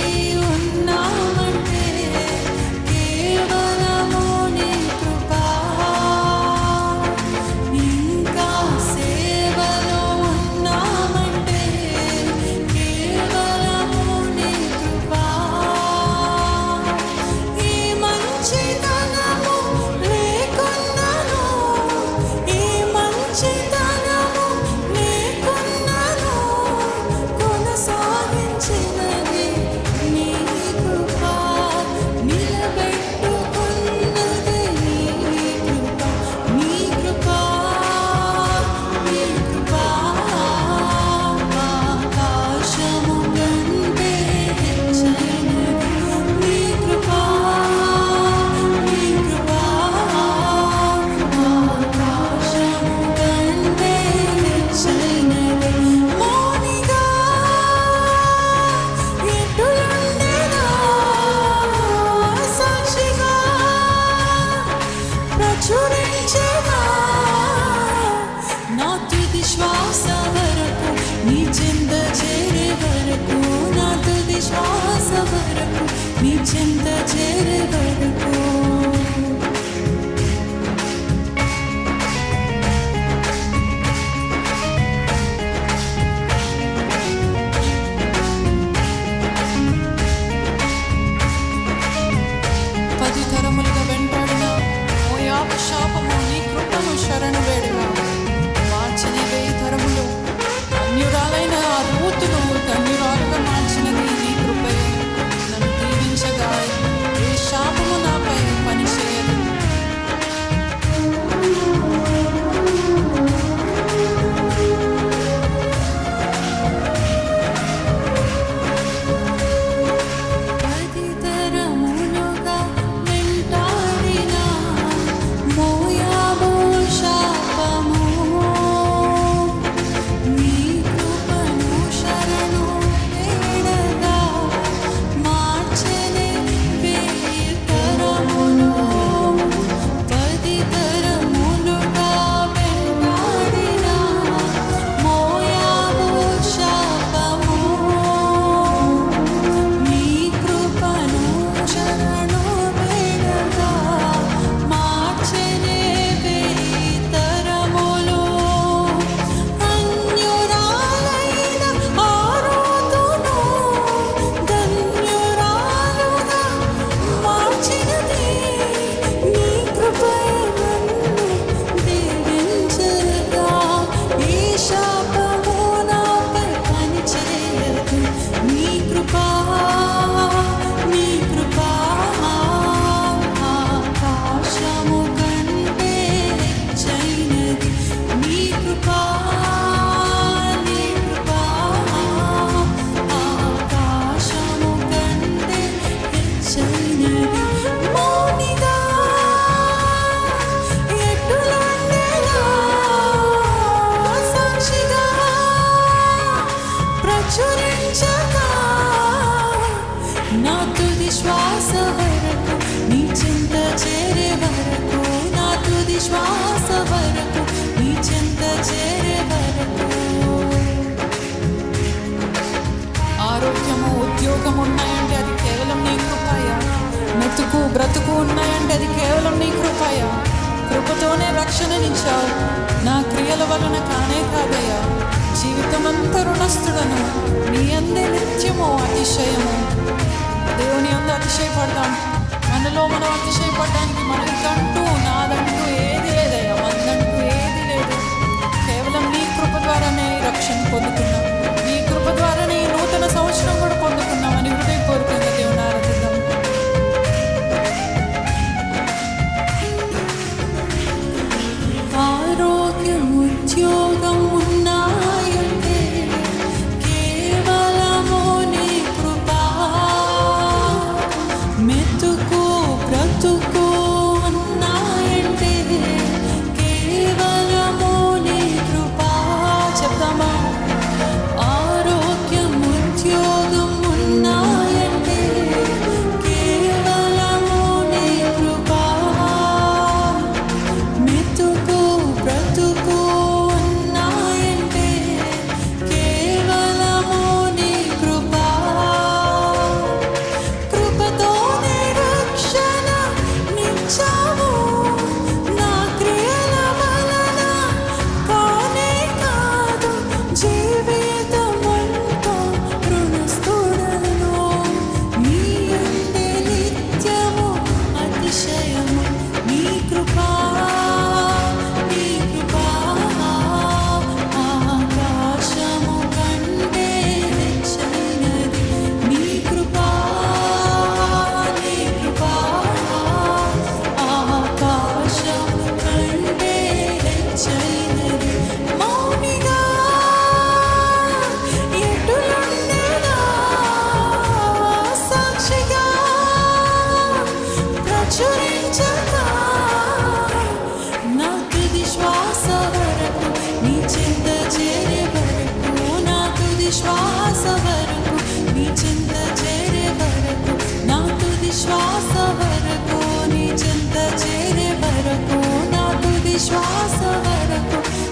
России. నా తుది శ్వాస వరకు చేరే వరకు నా తుది శ్వాస చేరే వరకు. ఆరోగ్యము ఉద్యోగం అది కేవలం నీ కృపయ. మెతుకు బ్రతుకు ఉన్నాయంటే అది కేవలం నీ కృపయ. కృపతోనే రక్షణనిచ్చావు నా క్రియల వలన కానే కాదయ్యా. జీవితమంత రుణస్థుడను. నీ అందే నిత్యము అతిశయము. దేవుని అందు అతిశయపడతాం. మనలో మనం అతిశయపడడానికి మనకంటూ నాదంటూ ఏది లేదయ్యా మందంటూ ఏది లేదు. కేవలం నీ కృప ద్వారానే రక్షణ పొందుతున్నాం నీ కృప ద్వారానే నూతన సంవత్సరం కూడా పొందుకున్నాం అని హృదయపూర్వకంగా దేవుని ఆరాధిద్దాం. ఆరోగ్యం ఉద్యోగం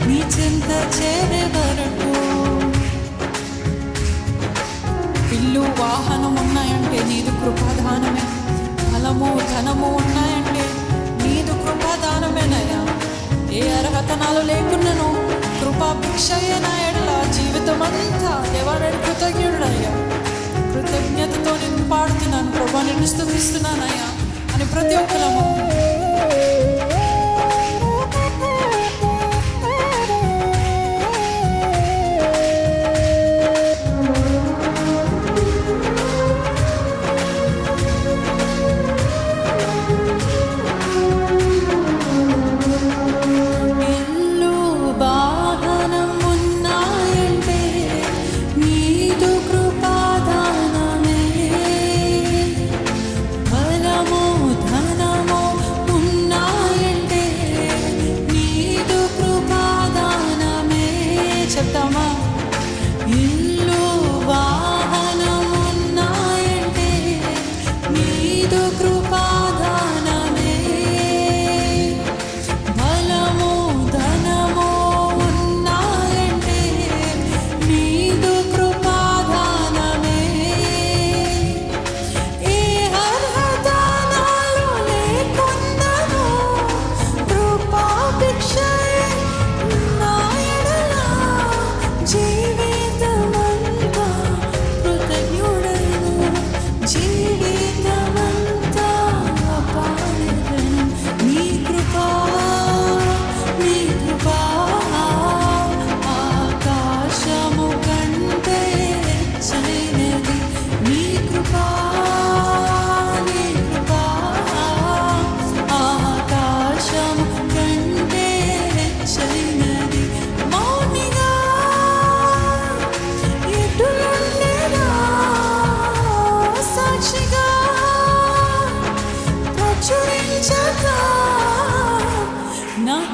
నీ చింత చేరే ఇల్లు వాహనం ఉన్నాయంటే నీదు కృపాదానమే. బలము ధనము ఉన్నాయంటే నీదు కృపాదానమేనయ్యా ఏ అర్హతనాలు లేకున్నాను కృపా భిక్షయే నా జీవితం అంతా ఎవరెడు కృతజ్ఞుడయ్యా. కృతజ్ఞతతో నేను పాడుతున్నాను ప్రభా నిన్ను స్థుతిస్తున్నానయ్యా అని ప్రతి ఒక్కరము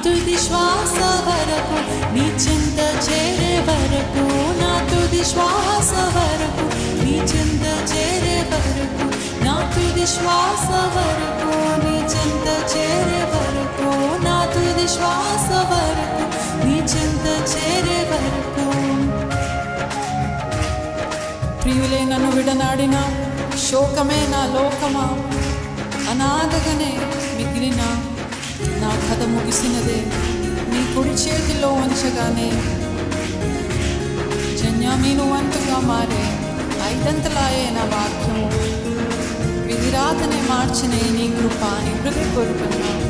తుది శ్వాస వరకు నీ చింత చేరే వరకు నా తుది శ్వాస వరకు నీ చింత చేరే వరకు నా తుది శ్వాస వరకు నీ చింత చేరే వరకు నా తుది శ్వాస వరకు నీ చింత చేరే వరకు. ప్రియులే నన్ను విడనాడిన శోకమే నా లోకమా? అనాథగానే మిగిలిన నా కథ ముగిసినదే. నీ కుడి చేతిలో ఉంచగానే జన్యామీను వంతుగా మారే ఐదంతలాయే నా వాక్యము. విధిరాతనే మార్చినే నీ కృప నీ హృదయ కోరుకున్నాను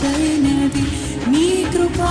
హెచ్చైనది నీ కృపా